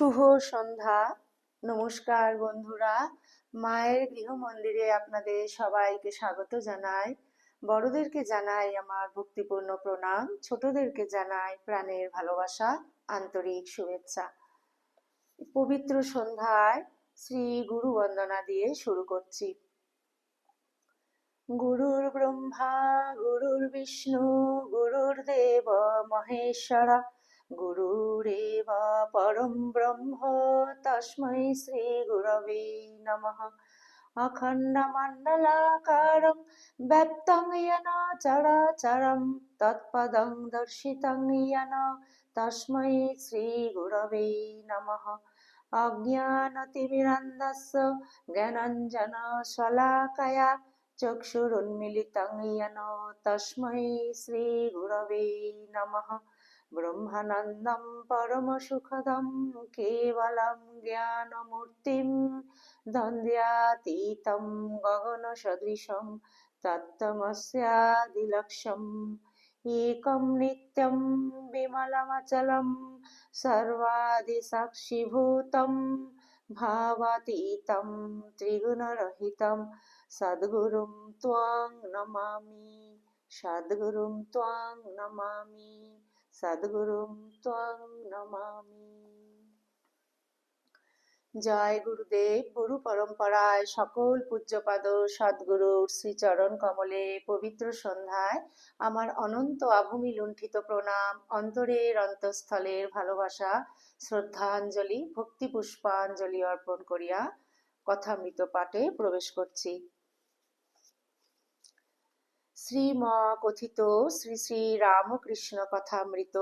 শুভ সন্ধ্যা। নমস্কার বন্ধুরা। মায়ের গৃহ মন্দিরে আপনাদের সবাইকে স্বাগত জানাই। বড়দেরকে জানাই আমার ভক্তিপূর্ণ প্রণাম। ছোটদেরকে জানাই প্রাণের ভালোবাসা, আন্তরিক শুভেচ্ছা। পবিত্র সন্ধ্যায় শ্রী গুরু বন্দনা দিয়ে শুরু করছি। গুরুর ব্রহ্মা, গুরুর বিষ্ণু, গুরুর দেব, মহেশ্বরা गुरुरेव परं ब्रह्म तस्मै श्रीगुरवे नमः अखण्डमण्डलाकारं व्याप्तं येन चराचरं तत्पदं दर्शितं येन तस्मै श्रीगुरवे नमः अज्ञानतिमिरन्दस्य ज्ञानञ्जनशलाकया चक्षुरुन्मिलितं येन तस्मै श्रीगुरवे नमः ब्रह्मानन्दं परमसुखदं केवलं ज्ञानमूर्तिं द्वन्द्वातीतं गगनसदृशं तत्तमस्यादिलक्ष्यम् एकं नित्यं विमलमचलं सर्वादिसाक्षिभूतं भावातीतं त्रिगुणरहितं सद्गुरुं त्वां नमामि सद्गुरुं त्वां नमामि সদ্গুরুম ত্বং নমামি জয় গুরুদেব গুরু পরম্পরায় সকল পূজ্যপাদ সদ্গুরুর শ্রীচরণ কমলে পবিত্র সন্ধ্যায় আমার অনন্ত আভূমি লুণ্ঠিত প্রণাম, অন্তরের অন্তঃস্থলের ভালোবাসা, শ্রদ্ধাঞ্জলি ভক্তি পুষ্পাঞ্জলি অর্পণ করিয়া কথামৃত পাঠে প্রবেশ করছি। শ্রীম কথিত শ্রী শ্রী রামকৃষ্ণ কথামৃত,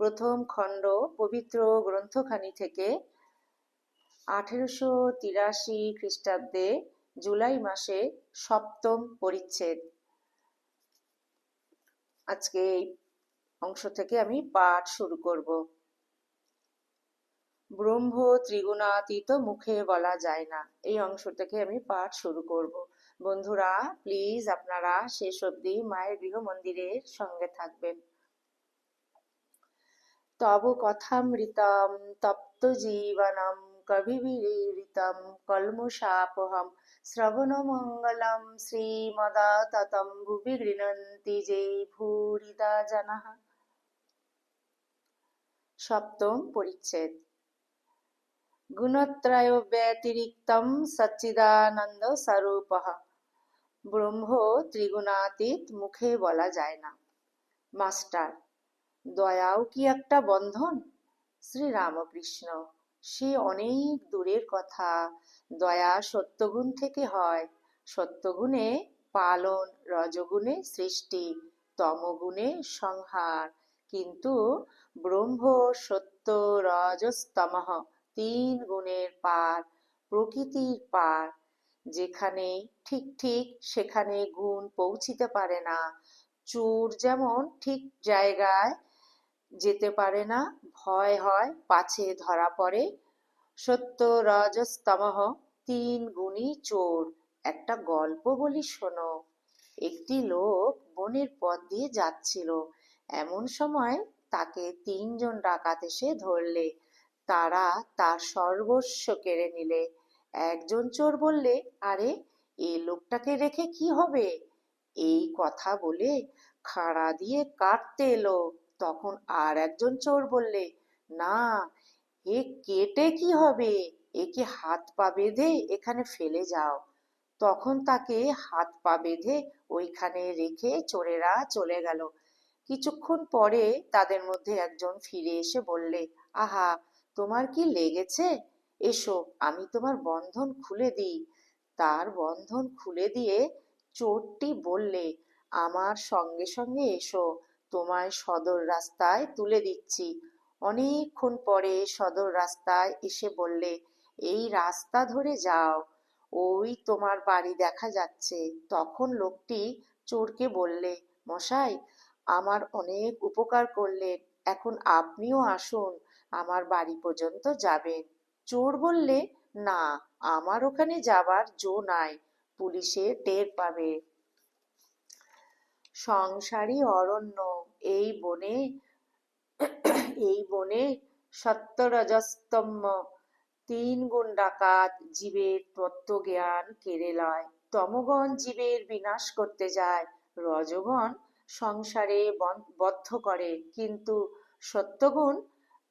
প্রথম খণ্ড, পবিত্র গ্রন্থখানি থেকে আঠেরোশো তিরাশি খ্রিস্টাব্দে জুলাই মাসে সপ্তম পরিচ্ছেদ। আজকে এই অংশ থেকে আমি পাঠ শুরু করব। ব্রহ্ম ত্রিগুণাতীত মুখে বলা যায় না। এই অংশ থেকে আমি পাঠ শুরু করব। বন্ধুরা প্লিজ আপনারা শেষ অবধি মায়ের গৃহ মন্দিরের সঙ্গে থাকবেন। তব কথামৃতম তপ্ত জীবনম ভুবি গৃণন্তি যে ভূরিদা সপ্তম পরিচ্ছেদ। গুণত্রয় ব্যতিরিক্তম সচ্চিদানন্দ স্বরূপঃ ব্রহ্ম ত্রিগুণাতীত মুখে বলা যায় না। মাস্টার, দয়াও কি একটা বন্ধন? শ্রী রামকৃষ্ণ সে অনেক দূরের কথা। দয়া সত্যগুণ থেকে হয়। সত্যগুণে পালন, রজগুণে সৃষ্টি, তমগুণে সংহার। কিন্তু ব্রহ্ম সত্য রজস্তমহ তিন গুণের পার, প্রকৃতির পার। যেখানে ঠিক ঠিক সেখানে গুণ পৌঁছিতে পারে না। চোর যেমন ঠিক জায়গায় যেতে পারে না, ভয় হয় পাছে ধরা পড়ে। সত্য রজস্তমহ তিন গুণী চোর। একটা গল্প বলি শোনো। একটি লোক বনের পথ দিয়ে যাচ্ছিল। এমন সময় তাকে তিনজন ডাকাত এসে ধরলে। তারা তার সর্বস্ব কেড়ে নিলে। একজন চোর বললে, আরে, এ লোকটাকে রেখে কি হবে? এই কথা বলে খাড়া দিয়ে কাটতে এলো। তখন আর একজন চোর বললে, না, এ কেটে কি হবে? একে হাত পা বেঁধে এখানে ফেলে যাও। তখন তাকে হাত পা বেঁধে ওইখানে রেখে চোরেরা চলে গেল। কিছুক্ষণ পরে তাদের মধ্যে একজন ফিরে এসে বললে, আহা, তোমার কি লেগেছে? এসো, আমি তোমার বন্ধন খুলে দিই। তার বন্ধন খুলে দিয়ে চোরটি বললে, আমার সঙ্গে সঙ্গে এসো, তোমায় সদর রাস্তায় তুলে দিচ্ছি। অনেকক্ষণ পরে সদর রাস্তায় এসে বললে, এই রাস্তা ধরে যাও, ওই তোমার বাড়ি দেখা যাচ্ছে। তখন লোকটি চোরকে বললে, মশাই, আমার অনেক উপকার করলেন, এখন আপনিও আসুন, আমার বাড়ি পর্যন্ত যাবেন। চোর বললে, না, আমার ওখানে যাবার জো নাই, পুলিশে টের পাবে। সংসারী অরণ্য, এই বনে এই বনে সত্যরজস্তম্য তিন গুণ ডাকাত জীবের তত্ত্বজ্ঞান কেড়ে লয় তমগণ জীবের বিনাশ করতে যায়, রজগণ সংসারে বদ্ধ করে। কিন্তু সত্যগুণ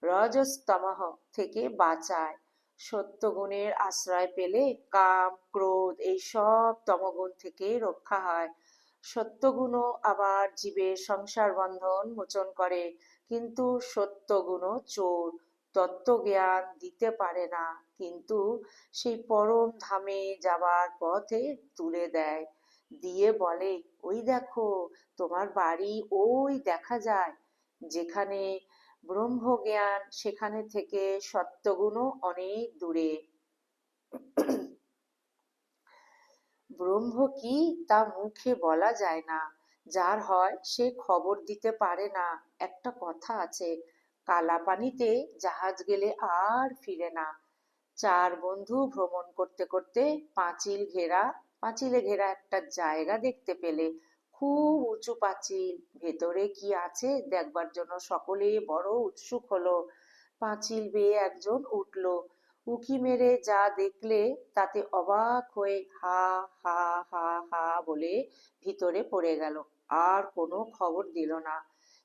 রজস্তমহ থেকে বাঁচায়। সত্যগুণের আশ্রয় পেলে কাম, ক্রোধ এই সব তমগুণ থেকে রক্ষা হয়। সত্যগুণও আবার জীবের সংসার বন্ধন মোচন করে, কিন্তু সত্যগুণও চোর। তত্ত্বজ্ঞান দিতে পারে না, কিন্তু সেই পরম ধামে যাবার পথে তুলে দেয়। দিয়ে বলে, ওই দেখো, তোমার বাড়ি ওই দেখা যায়, যেখানে ব্রহ্মজ্ঞান সেখানে থেকে সত্যগুণও অনেক দূরে। ব্রহ্ম কি তা মুখে বলা যায় না। যার হয় সে খবর দিতে পারে না। একটা কথা আছে কালা পানিতে জাহাজ গেলে আর ফিরে না। চার বন্ধু ভ্রমণ করতে করতে পাঁচিল ঘেরা, পাঁচিলে ঘেরা একটা জায়গা দেখতে পেলে। খুব উঁচু পাঁচিল। ভেতরে কি আছে দেখবার জন্য সকলে বড় উৎসুক হলো। পাঁচিল বেয়ে একজন উঠল। উকি মেরে যা দেখলে তাতে অবাক হয়ে হা হা হা হা বলে ভিতরে পড়ে গেল। আর কোনো খবর দিল না।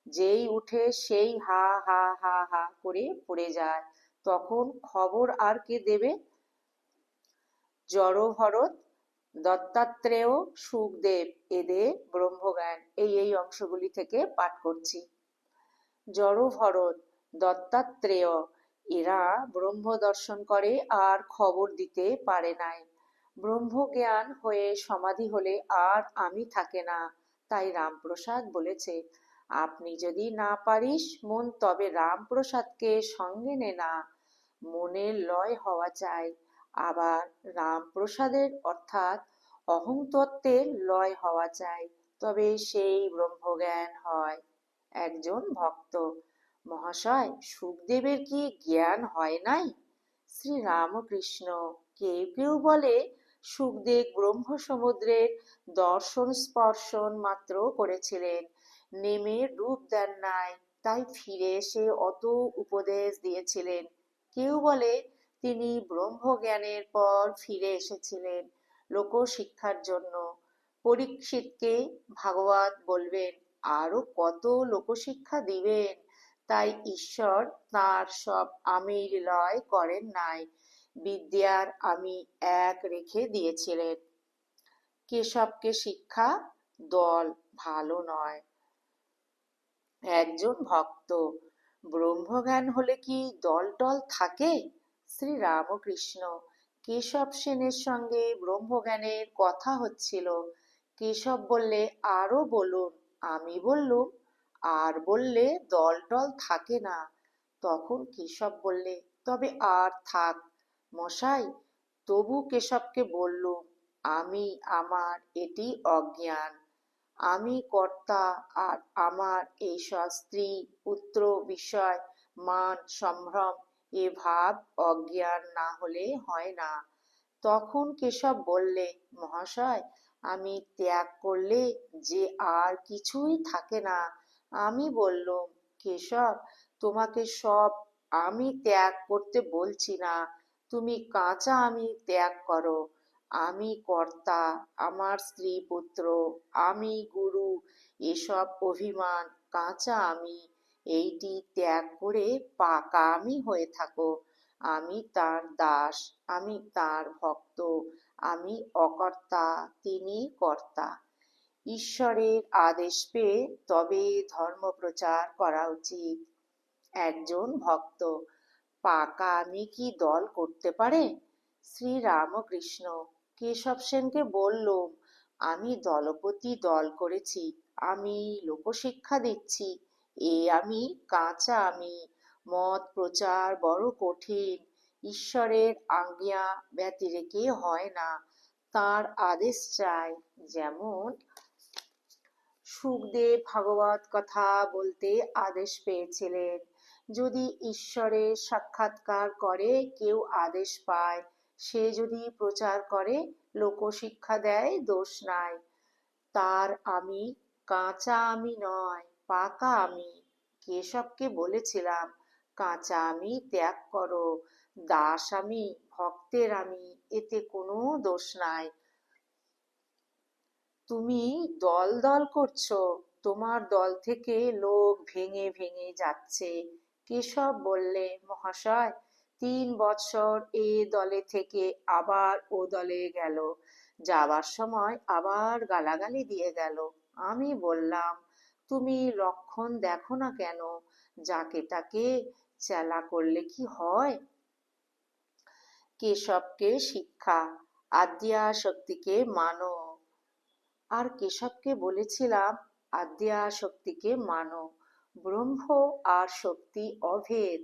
যেই উঠে সেই হা হা হা হা করে পড়ে যায়। তখন খবর আর কে দেবে? জড় ভরত দত্তাত্রেয় সুখদেব এদের ব্রহ্মজ্ঞান, এই এই অংশগুলি থেকে পাঠ করছি। জড় ভরত দত্তাত্রেয়, এরা ব্রহ্ম দর্শন করে আর খবর দিতে পারে নাই। ব্রহ্মজ্ঞান হয়ে সমাধি হলে আর আমি থাকে না, তাই রামপ্রসাদ বলেছে, আপনি যদি না পারিস মন তবে রামপ্রসাদকে সঙ্গে নে না, মনের লয় হওয়া চাই। আবার রামপ্রসাদের অর্থাৎ অহংতত্ত্বের লয় হওয়া চাই, তবে সেই ব্রহ্মজ্ঞান হয় একজন ভক্ত। মহাশয়, সুখদেবের কি জ্ঞান হয় নাই? শ্রী রামকৃষ্ণ কেউ কেউ বলে সুখদেব ব্রহ্ম সমুদ্রের দর্শন স্পর্শন মাত্র করেছিলেন। নেমে রূপ দেন নাই, তাই ফিরে এসে অত উপদেশ দিয়েছিলেন। কেউ বলে তিনি ব্রহ্মজ্ঞানের পর ফিরে এসেছিলেন লোকশিক্ষার জন্য। পরীক্ষিতকে ভাগবত বলবেন, আরও কত লোকশিক্ষা দিবেন? তাই ঈশ্বর তার সব আমির লয় করেন নাই। বিদ্যার আমি এক রেখে দিয়েছিলেন। কেশবকে শিক্ষা দল ভালো নয়। একজন ভক্ত, ব্রহ্মজ্ঞান হলে কি দল টল থাকে? শ্রী রামকৃষ্ণ। কেশব সেনের সঙ্গে ব্রহ্মজ্ঞানের কথা হচ্ছিল। কেশব বললে, আরও বলুন। আমি বললুম, আর বললে দল টল থাকে না। তখন কেশব বললে, তবে আর থাক মশাই, তবু কেশবকে বললুম, আমি, আমার এটি অজ্ঞান। আমি কর্তা আর আমার এইসব স্ত্রী পুত্র বিষয়, মান, সম্ভ্রম এ ভাব অজ্ঞান না হলে হয় না। তখন কেশব বললে, মহাশয়, আমি ত্যাগ করলে যে আর কিছুই থাকে না। আমি বললুম কেশব, তোমাকে সব আমি ত্যাগ করতে বলছি না। তুমি কাঁচা আমি ত্যাগ করো। আমি কর্তা, আমার স্ত্রী পুত্র, আমি গুরু, এসব অভিমান কাঁচা আমি এইটি ত্যাগ করে পাকা আমি হয়ে থাকো। আমি তার দাস, আমি তার ভক্ত, আমি অকর্তা, তিনি কর্তা। ঈশ্বরের আদেশ পেয়ে তবে ধর্ম প্রচার করা উচিত। একজন ভক্ত পাকা আমি কি দল করতে পারে? শ্রী রামকৃষ্ণ কেশব সেনকে বললুম, আমি দলপতি দল করেছি, আমি লোকশিক্ষা দিচ্ছি। এ আমি কাঁচা, আমি মত প্রচার বড় কঠিন। ঈশ্বরের আজ্ঞা ব্যতিরেকে হয় না, তার আদেশ চাই যেমন সুখদেব ভাগবত কথা বলতে আদেশ পেয়েছিলেন। যদি ঈশ্বরের সাক্ষাৎকার করে, কেউ আদেশ পায়। সে যদি প্রচার করে, লোকশিক্ষা দেয়, দোষ নাই। তার আমি কাঁচা আমি নয়। পাকা আমি। কেশবকে বলেছিলাম, কাঁচা আমি ত্যাগ করো, দাস আমি, ভক্তের আমি, এতে কোনো দোষ নাই। তুমি দল দল করছ, তোমার দল থেকে লোক ভেঙে ভেঙে যাচ্ছে। কেশব বললে, মহাশয়, তিন বছর এ দলে থেকে আবার ও দলে গেল। যাবার সময় আবার গালাগালি দিয়ে গেল। আমি বললাম তুমি লক্ষণ দেখো না কেন? যাকে তাকে চেলা করলে কি হয়? কেশবকে শিক্ষা আদ্যা শক্তিকে মানো। আর কেশবকে বলেছিলাম আদ্যা শক্তিকে মানো। ব্রহ্ম আর শক্তি অভেদ।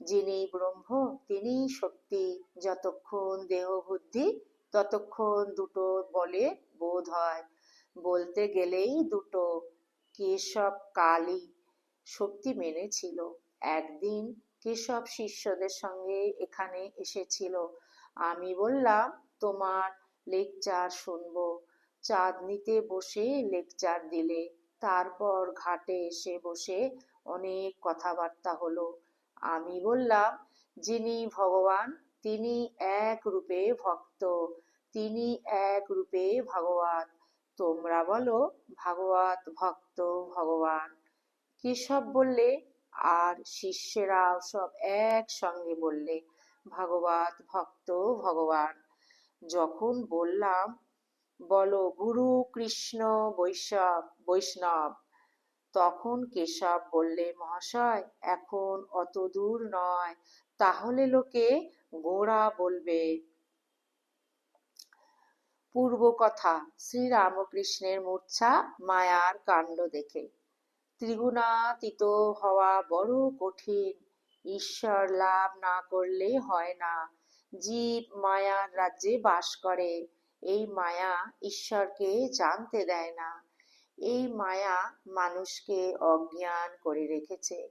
যিনি ব্রহ্ম তিনি শক্তি। যতক্ষণ দেহ বুদ্ধি, ততক্ষণ দুটো বলে বোধ হয়। বলতে গেলেই দুটো। কেশব কালী শক্তি মেনেছিল। একদিন কেশব শিষ্যদের সঙ্গে এখানে এসেছিল। আমি বললাম, তোমার লেকচার শুনব। চাঁদনিতে বসে লেকচার দিলে। তারপর ঘাটে এসে বসে অনেক কথাবার্তা হলো। আমি বললাম, যিনি ভগবান, তিনি এক রূপে ভক্ত। তিনি এক রূপে ভগবান। তোমরা বলো, ভাগবত ভক্ত, ভগবান। কেশব বললে? আর শিষ্যেরাও সব একসঙ্গে বললে, ভাগবত ভক্ত, ভগবান। যখন বললাম, বলো, গুরু কৃষ্ণ বৈষ্ণব বৈষ্ণব। তখন কেশব বললে, মহাশয়, এখন অত দূর নয়। তাহলে লোকে গোড়া বলবে। পূর্ব কথা শ্রীরামকৃষ্ণের মূর্ছা মায়ার কাণ্ড দেখে। ত্রিগুণাতীত হওয়া বড় কঠিন। ঈশ্বর লাভ না করলে হয় না। জীব মায়ার রাজ্যে বাস করে। এই মায়া ঈশ্বরকে জানতে দেয় না। এই মায়া মানুষকে অজ্ঞান করে রেখেছে।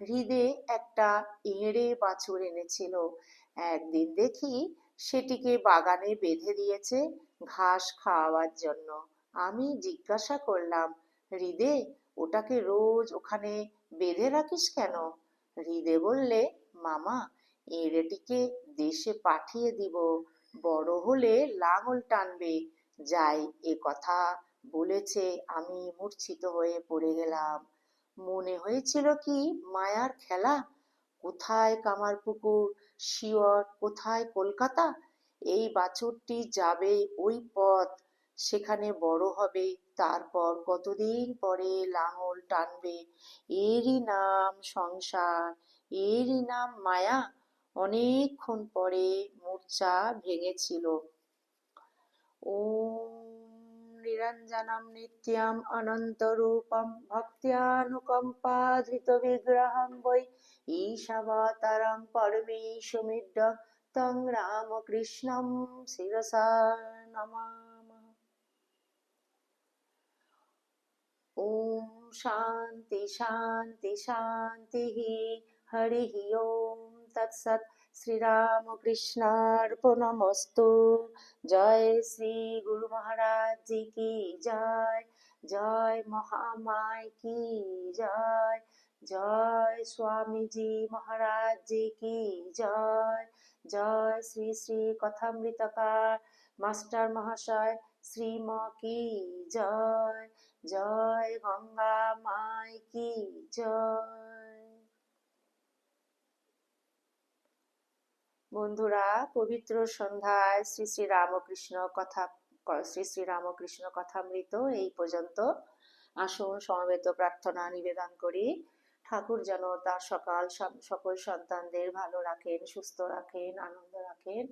হৃদে একটা এঁড়ে বাছুর এনেছিল। একদিন দেখি সেটিকে বাগানে বেঁধে দিয়েছে ঘাস খাওয়ার জন্য। আমি জিজ্ঞাসা করলাম, হৃদে, ওটাকে রোজ ওখানে বেঁধে রাখিস কেন? হৃদে বললে, মামা, এঁড়েটিকে দেশে পাঠিয়ে দিব। বড় হলে লাঙল টানবে। যাই, এ কথা বলেছে আমি মূর্ছিত হয়ে পড়ে গেলাম। মনে হয়েছিল কি, মায়ার খেলা? কোথায় কামারপুকুর শিওর কোথায় কলকাতা? এই বাছুরটি যাবে ওই পথ। সেখানে বড় হবে। তারপর কতদিন পরে লাঙল টানবে? এরই নাম সংসার, এরই নাম মায়া। অনেকক্ষণ পরে মূর্ছা ভেঙেছিল। ওম নিরঞ্জনম নিত্যম অনন্তরূপম ভক্ত্যানুকম্পাধৃতবিগ্রহম বৈ ঈশাবতারম পরমেশমিড্ডম তং রামকৃষ্ণম শিরসা নমামः ॐ शान्ति शान्ति शान्तिः हरिः ॐ तत्सत् শ্রীরামকৃষ্ণার্পণমস্তু জয় শ্রী গুরু মহারাজ জি কি জয় জয় মহামায় কি জয় জয় স্বামীজি মহারাজ জি কি জয়? জয় শ্রী শ্রী কথামৃতকার মাস্টার মহাশয় শ্রীম কি জয়? জয় গঙ্গা মাই কি জয়? বন্ধুরা, পবিত্র সন্ধ্যায় শ্রী শ্রী রামকৃষ্ণ কথা, শ্রী শ্রী রামকৃষ্ণ কথামৃত এই পর্যন্ত। আসুন সমবেত প্রার্থনা, নিবেদন করি। ঠাকুর যেন তার সকাল সকল সন্তানদের ভালো রাখেন, সুস্থ রাখেন, আনন্দ রাখেন।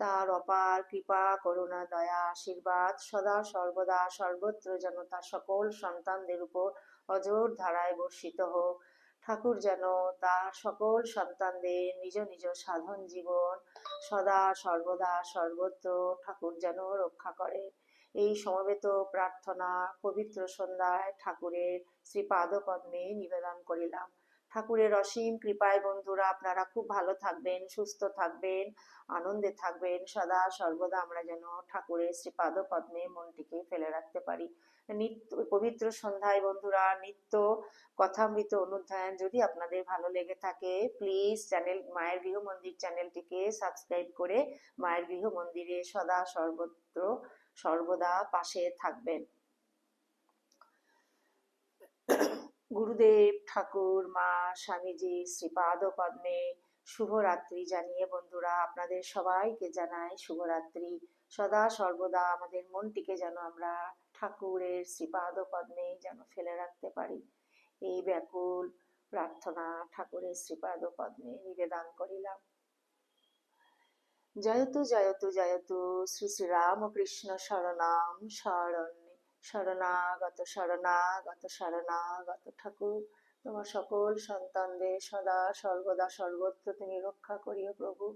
তার অপার কৃপা, করুণা, দয়া, আশীর্বাদ সদা সর্বদা সর্বত্র যেন তার সকল সন্তানদের উপর অজোর ধারায় বর্ষিত হোক। ঠাকুর যেন তার সকল সন্তানদের নিজ নিজ সাধন জীবন সদা সর্বদা সর্বত্র ঠাকুর যেন রক্ষা করেন। এই সমবেত প্রার্থনা পবিত্র সন্ধ্যায় ঠাকুরের শ্রীপাদপদ্মে নিবেদন করিলাম। ঠাকুরের অসীম কৃপায় বন্ধুরা, আপনারা খুব ভালো থাকবেন, সুস্থ থাকবেন, আনন্দে থাকবেন। সদা সর্বদা আমরা যেন ঠাকুরের শ্রীপাদ পদ্মে মনটিকে ফেলে রাখতে পারি। নিত্য, পবিত্র সন্ধ্যায় বন্ধুরা, নিত্য কথামৃত অনুধ্যায়ন যদি আপনাদের ভালো লেগে থাকে প্লিজ চ্যানেল মায়ের গৃহ মন্দির চ্যানেলটিকে সাবস্ক্রাইব করে মায়ের গৃহ মন্দিরে সদা সর্বত্র সর্বদা পাশে থাকবেন। গুরুদেব, ঠাকুর, মা, স্বামীজি শ্রীপাদ পদ্মে শুভরাত্রি জানিয়ে বন্ধুরা, আপনাদের সবাইকে জানাই শুভরাত্রি। সদা সর্বদা আমাদের মনটিকে যেন আমরা ঠাকুরের শ্রীপাদ পদ্মে যেন ফেলে রাখতে পারি। এই ব্যাকুল প্রার্থনা ঠাকুরের শ্রীপাদ পদ্মে নিবেদন করিলাম। জয়তু জয়তু জয়তু শ্রী শ্রী রামকৃষ্ণ শরণাম শরণ্যে শরণাগত শরণাগত শরণাগত ঠাকুর তোমার সকল সন্তানদের সদা, সর্বদা সর্বত্র তুমি রক্ষা করিও প্রভু।